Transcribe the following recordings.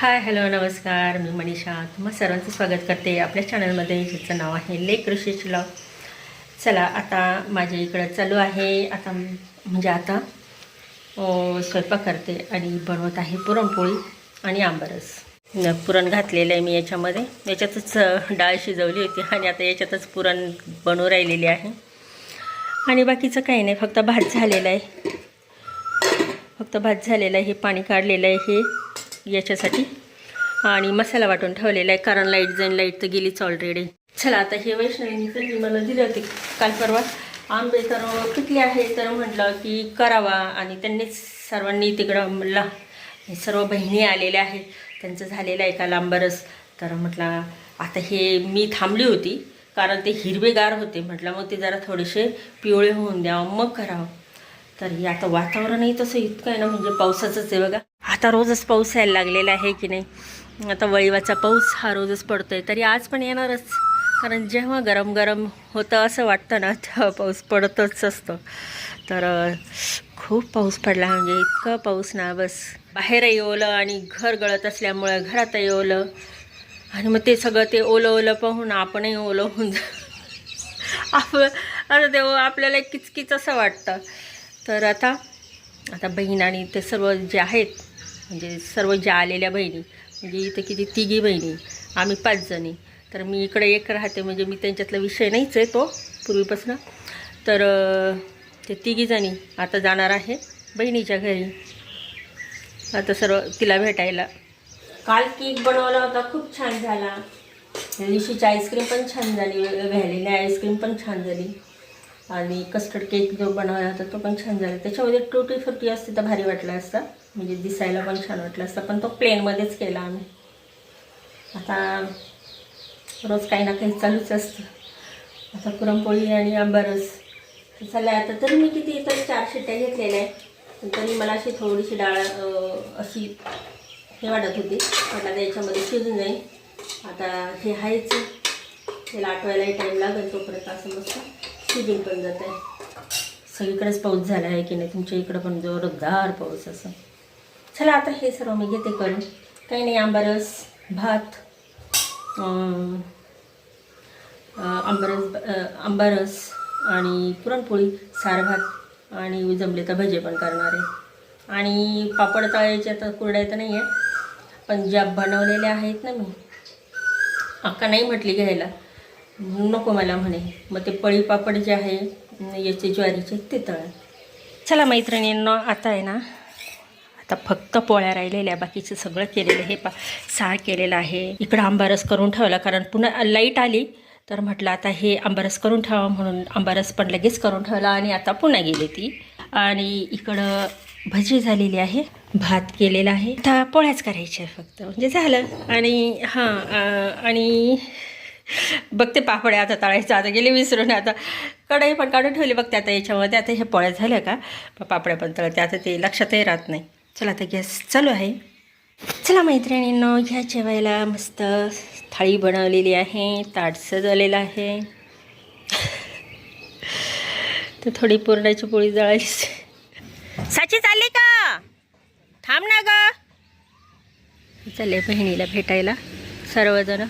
Hi hello नमस्कार. मी मनीषा. तुम्हा सर्वांचं स्वागत करते आपल्या चॅनलमध्ये ज्याचं नाव आहे लेख कृषी लॉ चला आता माझ्या इकडं चालू आहे. आता म्हणजे आता स्वयंपाक करते आणि बनवत आहे पुरणपोळी आणि आंबरस. पुरण घातलेलं आहे मी याच्यामध्ये. याच्यातच डाळ शिजवली होती आणि आता याच्यातच पुरण बनवू राहिलेली आहे. आणि बाकीचं काही नाही फक्त भात झालेला आहे. फक्त भात झालेला आहे हे पाणी काढलेलं आहे. हे याच्यासाठी. आणि मसाला वाटून ठेवलेला आहे कारण लाइट जाईन लाइट तर गेलीच ऑलरेडी चला आता हे वैष्णवीने त्यांनी मला दिले होते. काल परवा आंबे तर पिकले आहे तर म्हटलं की करावा आणि त्यांनीच सर्वांनी तिकडं म्हणला सर्व बहिणी आलेल्या आहेत त्यांचं झालेलं आहे का लांबरस? तर म्हटलं आता हे मी थांबली होती कारण ते हिरवेगार होते. म्हटलं मग ते जरा थोडेसे पिवळे होऊन द्यावं मग करावं. तर हे आता वातावरणही तसं इतकं आहे ना म्हणजे पावसाचंच आहे बघा. आता रोजच पाऊस यायला लागलेला आहे की नाही? आता वळीवाचा पाऊस हा रोजच पडतोय. तरी आज पण येणारच. कारण जेव्हा गरम गरम होतं असं वाटतं ना तेव्हा पाऊस पडतच असतो. तर खूप पाऊस पडला म्हणजे इतकं पाऊस ना बस. बाहेरही ओलं आणि घर गळत असल्यामुळं घरातही ओलं. आणि मग ते सगळं ते ओलं ओलं पाहून आपणही ओलं होऊन जा आपण आता ते आपल्याला एक किचकिच असं वाटतं. तर आता आता बहीण आणि ते सर्व जे आहेत म्हणजे सर्व ज्या आलेल्या बहिणी म्हणजे इथं किती तिघी बहिणी आम्ही पाच जणी. तर मी इकडे एक राहते म्हणजे मी त्यांच्यातला विषय नाहीच आहे तो पूर्वीपासून. तर ते तिघी जणी आता जाणार आहे बहिणीच्या घरी. आता सर्व तिला भेटायला. काल केक बनवला होता खूप छान झाला. त्या दिवशीची आईस्क्रीम पण छान झाली व्हॅनिला आईस्क्रीम पण छान झाली. आणि कस्टर्ड केक जो बनवला होता तो पण छान झाला. त्याच्यामध्ये टुटी फ्रुटी असते तर भारी वाटलं असतं. म्हणजे दिसायला पण छान वाटलं असतं पण तो प्लेनमध्येच केला आम्ही. आता रोज काही ना काही चालूच असतं. आता पुरणपोळी आणि आंबारस तर चला आता तरी मी किती इतर चार शिट्ट्या घेतलेल्या आहे तरी मला अशी थोडीशी डाळ अशी हे वाटत होती. आता याच्यामध्ये शिजून जाईल. आता हे आहेच त्याला आठवायलाही टाईम लागेल तो शिजून पण जात आहे सगळीकडेच पाऊस झाला आहे की नाही? तुमच्या इकडं पण जोरदार पाऊस असं. चला आता हे सर्व मी घेते करून. काही नाही आंबारस भात आंबारस आंबारस आणि पुरणपोळी सार भात आणि जमले तर भजे पण करणार आहे. आणि पापड तळायचे तर कुरड्या तर नाही आहे पण ज्या बनवलेल्या आहेत ना मी अक्का नाही म्हटली घ्यायला. नको मला म्हणे. मग ते पळी पापड जे आहे याचे ज्वारीचे ते तळ. चला मैत्रिणींना आता आहे ना आता फक्त पोळ्या राहिलेल्या बाकीचं सगळं केलेलं हे पा सार केलेलं आहे. इकडं आंबारस करून ठेवला कारण पुन्हा लाइट आली तर म्हटलं आता हे आंबारस करून ठेवा म्हणून आंबारस पण लगेच करून ठेवला आणि आता पुन्हा गेली ती. आणि इकडं भजी झालेली आहे भात केलेला आहे. आता पोळ्याच करायच्या फक्त. म्हणजे झालं. आणि हां आणि बघते पापड्या आता तळायचं आता गेले विसरून आता. कढई पण काढून ठेवली बघते आता याच्यामध्ये. आता हे पोळ्या झाल्या का? पापड्या पण तळते. आता ते लक्षातही राहत नाही. चला आता गॅस चालू आहे. चला मैत्रिणींनो घ्या जेवायला मस्त थाळी बनवलेली आहे. ताट सजवलेलं आहे. तर थोडी पुरणाची पोळी जळायची साची चालली का? थांब ना ग. चालले बहिणीला भेटायला. सर्वजण.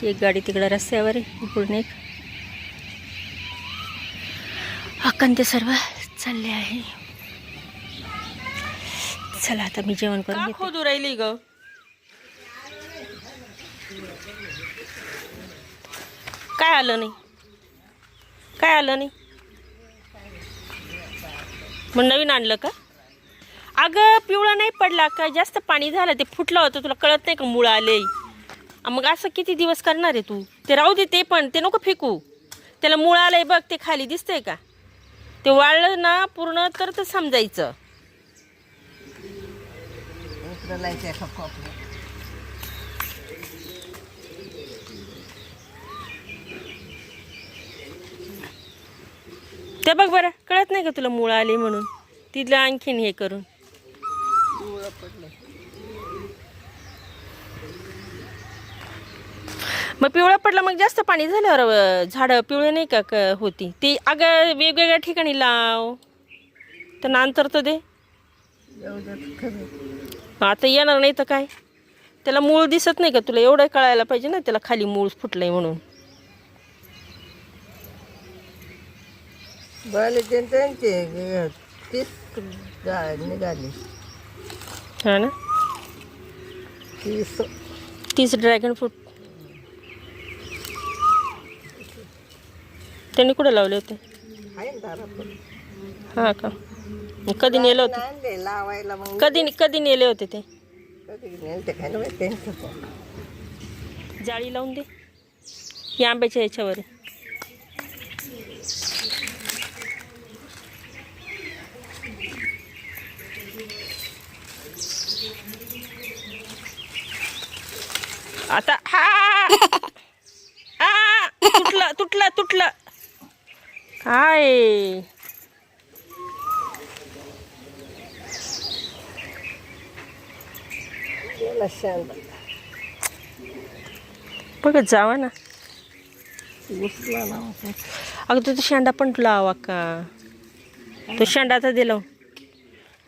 ती एक गाडी तिकडं रस्त्यावर आहे इकडून एक. अक्कन ते सर्व चालले आहे. चला आता मी जेवण करून घेते. खोदू राहिली ग? काय आलं नाही? काय आलं नाही? मग नवीन आणलं का? अगं पिवळा नाही पडला का? जास्त पाणी झालं ते फुटलं होतं तुला कळत नाही का मुळं आले? मग असं किती दिवस करणार आहे तू? ते राहू दे ते पण ते नको फेकू. त्याला मुळं आलंय बघ ते खाली दिसतंय का? ते वाळलं ना पूर्ण तर ते समजायचं. ते बघ बरं कळत नाही का तुला मुळं आली म्हणून? तिथलं आणखीन हे करून पिवळं पडलं मग पिवळं पडलं मग जास्त पाणी झाल्यावर झाडं पिवळे नाही का क- होती. ती अगं वेगवेगळ्या ठिकाणी लाव. तर नंतर तर दे. आता येणार नाही तर काय? त्याला मूळ दिसत नाही का तुला? एवढं कळायला पाहिजे ना त्याला खाली मूळ फुटलंय म्हणून. हा ना? तीस ड्रॅगन फ्रूट. त्यांनी कुठे लावले होते? आहे दारात. हां का? कधी नेलं होतं? आणले लावायला मग कधी कधी नेले होते ते? कधी नेलते काय ना बाई त्यांचं पण. जाळी लावून दे. या आंब्याच्या याच्यावर. आहे. आता हा आ. तुटलं तुटलं तुटलं. शांत. बघत जावा ना. अगं तू शेंडा पण लावा का? तो शेंडा आता दे लावून.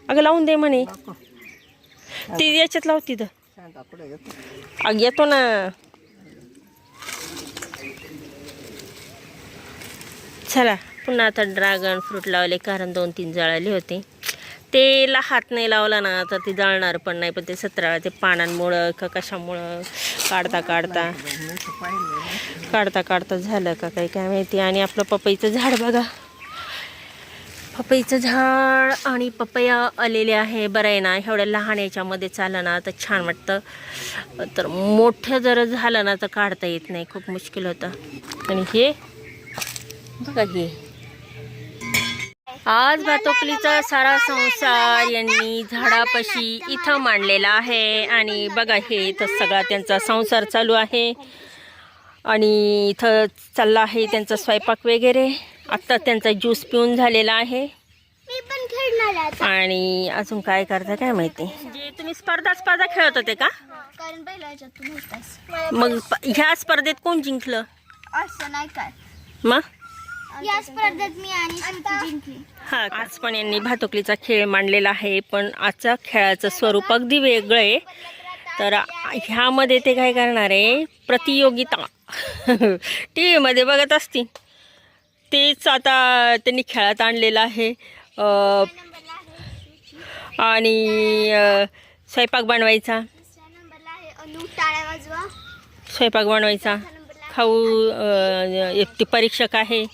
अगं लावून दे म्हणे. ती याच्यात लाव तिथं. अग येतो ना. चला. पुन्हा आता ड्रॅगन फ्रूट लावले कारण दोन तीन जळाले होते. तेला हात नाही लावला ना तर ते जळणार पण नाही पण ते सतरा ते पानांमुळं का कशामुळं काढता काढता. काढता काढता झालं का काही काय माहिती. आणि आपलं पपईचं झाड बघा. पपईचं झाड आणि पपया आलेले आहे. बरं आहे ना एवढ्या लहान याच्यामध्ये चाललं ना तर छान वाटतं. तर मोठं जर झालं ना तर काढता येत नाही. खूप मुश्किल होतं. आणि हे बघा हे. आज भातोकलीचा सारा संसार यांनी झाडापाशी इथं मांडलेला आहे. आणि बघा हे इथं सगळा त्यांचा संसार चालू आहे. आणि इथं चालला आहे त्यांचा स्वयंपाक वगैरे. आत्ता त्यांचा ज्यूस पिऊन झालेला आहे. आणि अजून काय करता काय माहिती? म्हणजे तुम्ही स्पर्धा स्पर्धा खेळत होते का? मग ह्या स्पर्धेत कोण जिंकलं? असं नाही काय. मग? या स्पर्धेत मी आणि श्रुती जिंकली. हा आज पण यांनी भातुकलीचा खेळ मांडलेला आहे पण आजचा खेळाचं स्वरूप अगदी वेगळं आहे. तर ह्यामध्ये ते काय करणार आहे? प्रतियोगिता. टी व्हीमध्ये बघत असतील. तेच आता त्यांनी खेळात आणलेलं आहे. आणि स्वयंपाक बनवायचा. स्वयंपाक बनवायचा. खाऊ अं, एक ते परीक्षक आहे.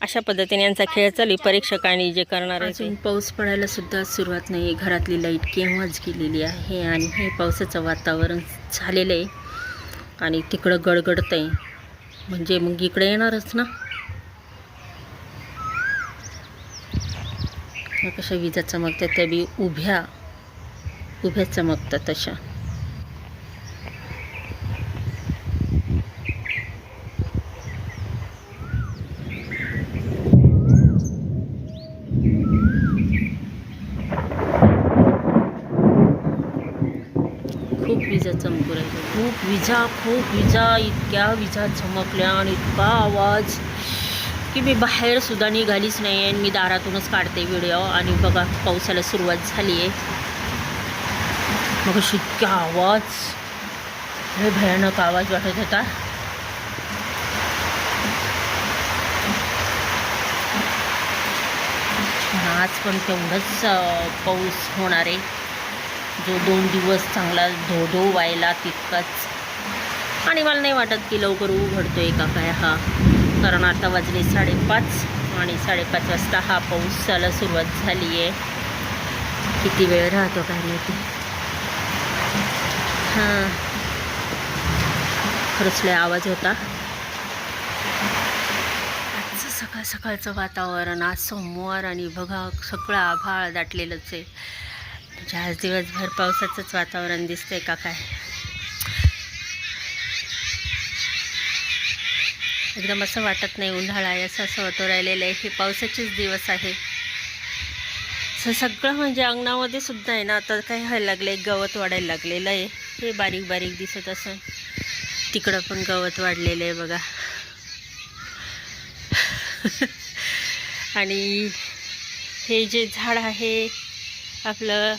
अशा पद्धतीने यांचा खेळ चालू आहे. आणि जे करणार अजून पाऊस पडायला सुद्धा सुरुवात नाही घरातली लाइट केव्हाच गेलेली आहे आणि हे पावसाचं वातावरण झालेलं आहे. आणि तिकडं गडगडत आहे. म्हणजे मग इकडे येणारच ना? कशा विजा चमकतात त्या बी उभ्या उभ्या चमकतात तशा खूप विजा चमकू राहिल्या खूप विजा खूप विजा इतक्या विजा चमकल्या आणि इतका आवाज की मी बाहेरसुद्धा निघालीच नाही आणि मी दारातूनच काढते व्हिडिओ. आणि बघा पावसाला सुरुवात झाली आहे मग अशी इतका आवाज. लय भयानक आवाज वाटत होता. आज पण तेवढंच पाऊस होणार आहे. जो दोन दिवस चांगला धो धो व्हायला तितकाच आणि मला नाही वाटत की लवकर उघडतो आहे का काय हा. कारण आता वाजले साडेपाच आणि साडेपाच वाजता हा पाऊसाला सुरुवात झाली आहे किती वेळ राहतो काय माहिती. हां. खरंच लय आवाज होता. आजचं सकाळ सकाळचं वातावरण आज सोमवार आणि बघा सगळं आभाळ दाटलेलंच आहे. म्हणजे आज दिवसभर पावसाचंच वातावरण दिसतंय का काय? एकदम असं वाटत नाही उन्हाळा आहे असं असं वाटू राहिलेलं आहे. हे पावसाचेच दिवस आहे. असं सगळं म्हणजे अंगणामध्ये सुद्धा आहे ना आता काय व्हायला लागलं आहे गवत वाढायला लागलेलं आहे. हे बारीक बारीक दिसत असं. तिकडं पण गवत वाढलेलं आहे बघा. आणि हे जे झाड आहे आपलं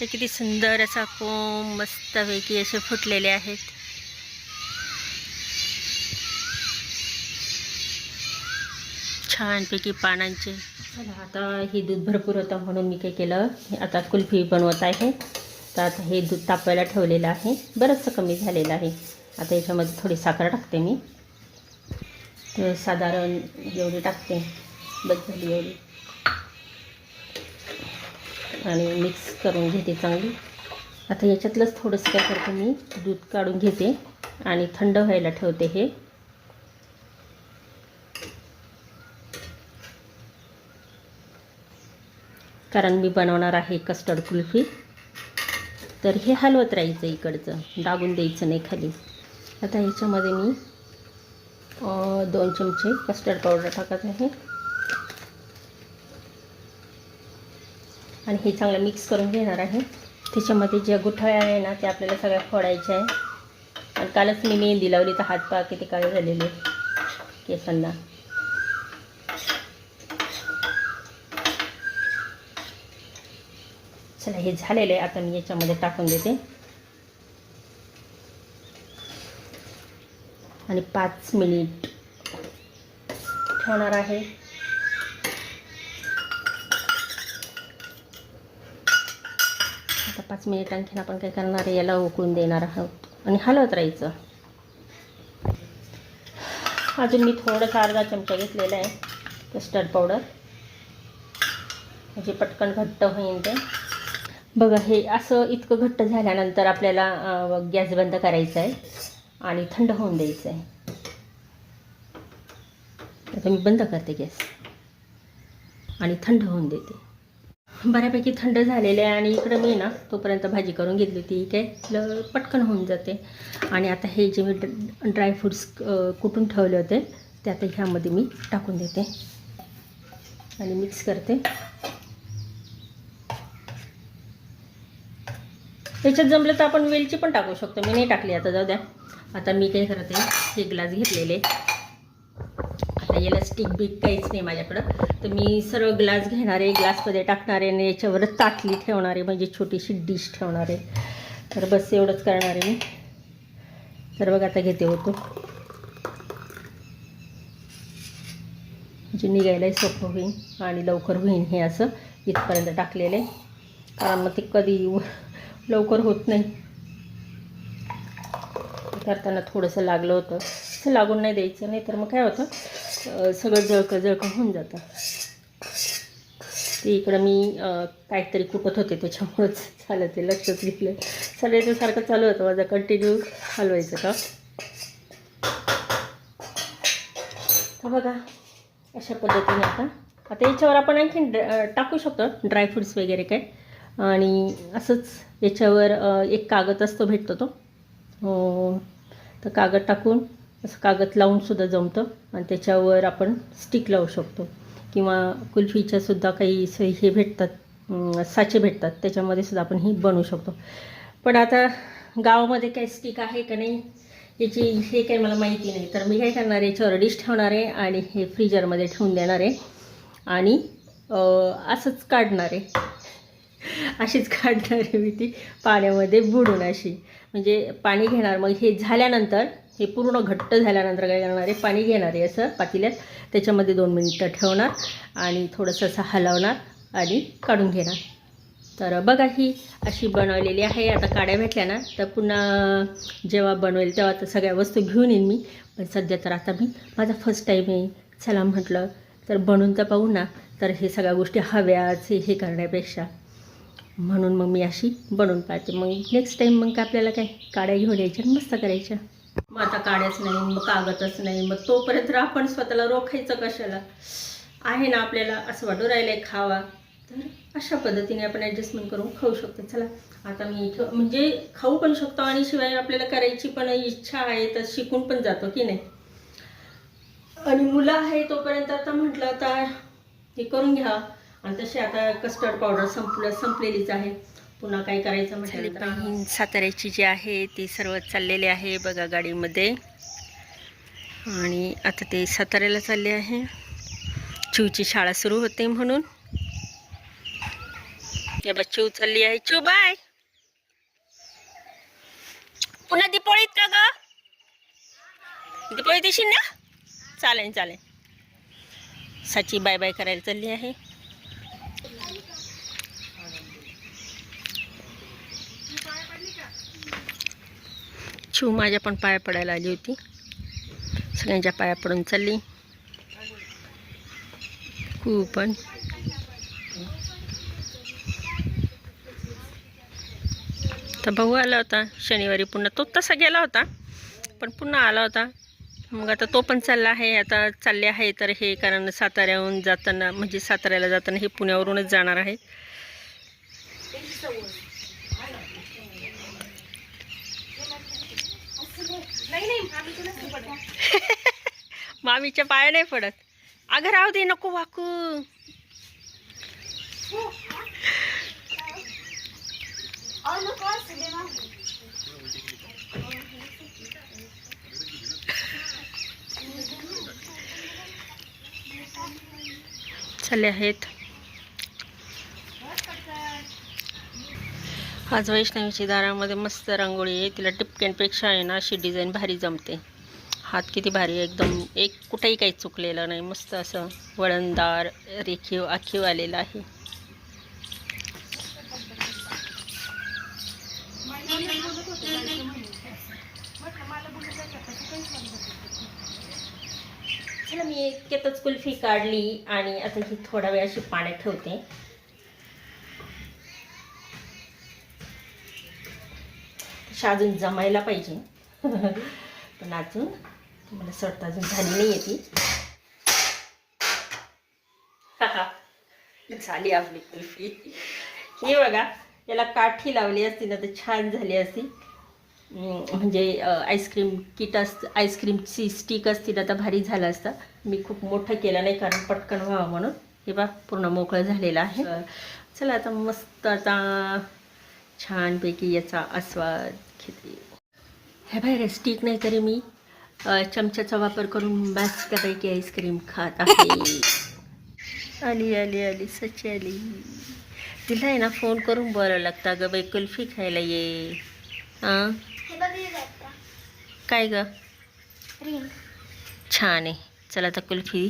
हे किती सुंदर असा कोंब मस्तपैकी असे फुटलेले आहेत. छानपैकी पानांचे. आता हे दूध भरपूर होतं म्हणून मी काय केलं आता कुल्फी बनवत आहे. तर आता हे दूध तापवायला ठेवलेलं आहे. बरंचसं कमी झालेलं आहे. आता याच्यामध्ये थोडी साखर टाकते मी. तर साधारण एवढी टाकते. बस झाली एवढी. आणि मिक्स करून घेते चांगली. आता याच्यातलंच थोडंसं काय करते मी दूध काढून घेते. आणि थंड व्हायला ठेवते हे. कारण मी बनवणार आहे कस्टर्ड कुल्फी. तर हे हलवत राहायचं इकडचं. दाबून द्यायचं नाही खाली. आता ह्याच्यामध्ये मी दोन चमचे कस्टर्ड पावडर टाकत आहे. आणि हे चांगलं मिक्स करून घेणार आहे. त्याच्यामध्ये ज्या गुठळ्या आहे ना त्या आपल्याला सगळ्या फोडायच्या आहे. आणि कालच मी मेहंदी लावली तर हात पा किती काळे झालेले केसांना. चला हे झालेलं आहे. आता मी याच्यामध्ये टाकून देते. आणि पाच मिनिट ठेवणार आहे. आता पाच मिनिट आणखीन आपण काय करणार आहे याला उकळून देणार आहोत. आणि हलवत राहायचं. अजून मी थोडंसं अर्धा चमचा घेतलेला आहे कस्टर्ड पावडर. म्हणजे पटकन घट्ट होईल ते. बघा हे असं इतकं घट्ट झाल्यानंतर आपल्याला गॅस बंद करायचा आहे आणि थंड होऊन द्यायचं आहे. आता मी बंद करते गॅस आणि थंड होऊन देते. बऱ्यापैकी थंड झालेले आहे आणि इकडं मी ना तोपर्यंत भाजी करून घेतली होती काय ल- पटकन होऊन जाते. आणि आता हे जे मी ड्रायफ्रूट्स कुटून ठेवले होते ते आता ह्यामध्ये मी टाकून देते. आणि मिक्स करते. त्याच्यात जमलं तर आपण वेलची पण टाकू शकतो. मी नाही टाकली आता जाऊ द्या. आता मी काय करते हे ग्लास घेतलेले. आता याला स्टिक बिक काहीच नाही माझ्याकडं. तर मी सर्व ग्लास घेणारे ग्लासमध्ये टाकणारे आणि याच्यावरच ताटली ठेवणारे म्हणजे छोटीशी डिश ठेवणारे. तर बस एवढंच करणार आहे मी. तर बघ आता घेते होतो म्हणजे निघायलाही सोपं होईल आणि लवकर होईल हे असं इथपर्यंत टाकलेले. कारण मग ते कधी लवकर होत नाही. करताना थोडंसं लागलं होतं. असं लागून नाही द्यायचं नाही तर मग काय होतं? सगळं जळकं जळकं होऊन जातं. ते इकडं मी काहीतरी कुटत होते त्याच्यामुळंच झालं ते लक्षच घेतलं. सगळ्याचं सारखं चालू होतं माझं कंटिन्यू हलवायचं का? तर बघा अशा पद्धतीने आता. आता याच्यावर आपण आणखीन टाकू शकतो ड्रायफ्रुट्स वगैरे काय? आणि असंच याच्यावर एक कागद असतो भेटतो तो. तर कागद टाकून असं कागद लावूनसुद्धा जमतं आणि त्याच्यावर आपण स्टिक लावू शकतो. किंवा कुल्फीच्या सुद्धा काही स- हे भेटतात साचे भेटतात. त्याच्यामध्ये सुद्धा आपण ही बनवू शकतो. पण आता गावामध्ये काही स्टिक आहे का नाही याची हे काही मला माहिती नाही. तर मी काय करणार आहे याच्यावर डिश ठेवणार आहे आणि हे फ्रीजरमध्ये ठेवून देणार आहे. आणि असंच काढणार आहे. अशीच काढणार आहे मी ती पाण्यामध्ये बुडून अशी. म्हणजे पाणी घेणार मग हे झाल्यानंतर हे पूर्ण घट्ट झाल्यानंतर काय करणार आहे? पाणी घेणार आहे असं पातेल्यात. त्याच्यामध्ये दोन मिनिटं ठेवणार आणि थोडंसं असं हलवणार आणि काढून घेणार. तर बघा ही अशी बनवलेली आहे. आता काड्या भेटल्या ना तर पुन्हा जेव्हा बनवेल तेव्हा तर सगळ्या वस्तू घेऊन येईन मी. पण सध्या तर आता मी माझा फर्स्ट टाईम आहे. चला म्हटलं तर बनवून तर पाहू ना. तर हे सगळ्या गोष्टी हव्याच हे करण्यापेक्षा. म्हणून मग मी अशी बनवून पाहते. मग नेक्स्ट टाईम मग काय आपल्याला काय काड्या घेऊन यायच्या मस्त करायच्या. मग आता काड्याच नाही मग कागदच नाही मग तोपर्यंत आपण स्वतःला रोखायचं कशाला? आहे ना आपल्याला असं वाटू राहिलं आहे खावा. तर अशा पद्धतीने आपण ॲडजस्टमेंट करून खाऊ शकतो. चला आता मी इथं म्हणजे खाऊ पण शकतो आणि शिवाय आपल्याला करायची पण इच्छा आहे तर शिकून पण जातो की नाही? आणि मुलं आहे तोपर्यंत आता म्हटलं आता हे करून घ्या. आणि तशी आता कस्टर्ड पावडर संपलं संपलेलीच आहे. पुन्हा काय करायचं म्हटलं साताऱ्याची जी आहे ती सर्व चाललेली आहे बघा गाडीमध्ये. आणि आता ते साताऱ्याला चालले आहे. चिवची शाळा सुरू होते म्हणून. या बच्ची उचलली आहे. चू बाय! पुन्हा दिपोळीत का ग? दिपोळी देशील ना? चालेल चालेल. साची बाय बाय करायला चालली आहे. शिव माझ्या पण पाया पडायला आली होती. सगळ्यांच्या पाया पडून चालली. खूप पण. तर भाऊ आला होता. शनिवारी पुन्हा तो तसा गेला होता. पण पुन्हा आला होता. मग आता तो पण चालला आहे. आता चालले आहे तर हे कारण साताऱ्याहून जाताना म्हणजे साताऱ्याला जाताना हे पुण्यावरूनच जाणार आहे. मामीच्या पाया नाही पडत. अगं राहू दे नको वाकू. चले आहेत. आज वैष्णवीची दारामध्ये मस्त रांगोळी आहे. तिला टिपक्यांपेक्षा आहे ना अशी डिझाईन भारी जमते. हात किती भारी एकदम. एक कुठेही काही चुकलेलं नाही. मस्त असं वळणदार रेखीव आखीव आलेलं आहे. मी इतक्यातच कुल्फी काढली आणि आता ही थोडा वेळ अशी पाण्यात ठेवते. तशी अजून जमायला पाहिजे. पण अजून मला असं अजून झाली नाही आहे ती झाली आपली कुल्फी. ही बघा याला काठी लावली असती ना तर छान झाली असती. म्हणजे आईस्क्रीम किट असत आईस्क्रीमची स्टिक असती ना तर भारी झालं असतं. मी खूप मोठं केलं नाही कारण पटकन व्हावं म्हणून. हे बा पूर्ण मोकळं झालेलं आहे. चला. आता मस्त आता छानपैकी याचा आस्वाद घेते. हे बाहेर स्टिक नाही तरी मी. चमच्याचा वापर करून मस्तपैकी आईस्क्रीम खात आहे. आली आली आली सच्ची आली. तिला आहे ना फोन करून बरं लागतं अगं बाई कुल्फी खायला ये. हां हे हे. काय ग? रिंग. छान आहे. चला आता कुल्फी.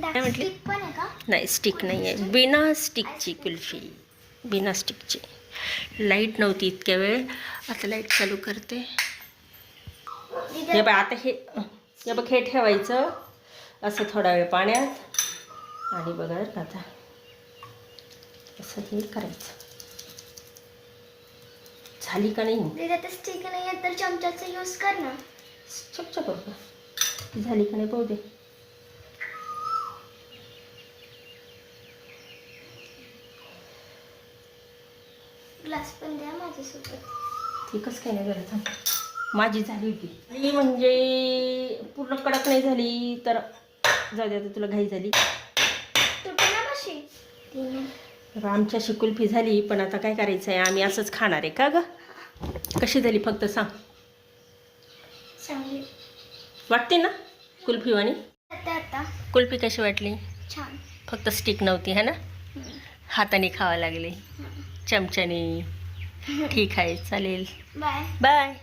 दाखव. म्हटली? Stick पण आहे का? नाही स्टिक नाही आहे. बिना स्टिकची कुल्फी. बिना स्टिकची लाइट नव्हती इतक्या वेळ. आता लाइट चालू करते. हे बघ आता हे हे बघ हे ठेवायचं. असं थोडा वेळ पाण्यात. आणि बघा आता. असं हे करायचं. झाली का नाही? आता स्टिक नाही आहे तर चमच्याचा यूज कर ना. चपचा करू का झाली का नाही पाहू दे. ग्लास पण द्या माझ्यासोबत. कसं काय नाही झालं थांब. माझी झाली होती. ही म्हणजे पूर्ण कडक नाही झाली तर जाऊ दे आता तुला घाई झाली. तर आमच्याशी कुल्फी झाली पण आता काय करायचं आहे आम्ही असंच खाणार आहे का ग? कशी झाली फक्त सांग. चांगली. वाटते ना कुल्फीवाणी? आता आता. कुल्फी कशी वाटली? छान. फक्त स्टिक नव्हती है ना. हाताने खावं लागले. चमच्याने. ठीक आहे चालेल. बाय. बाय.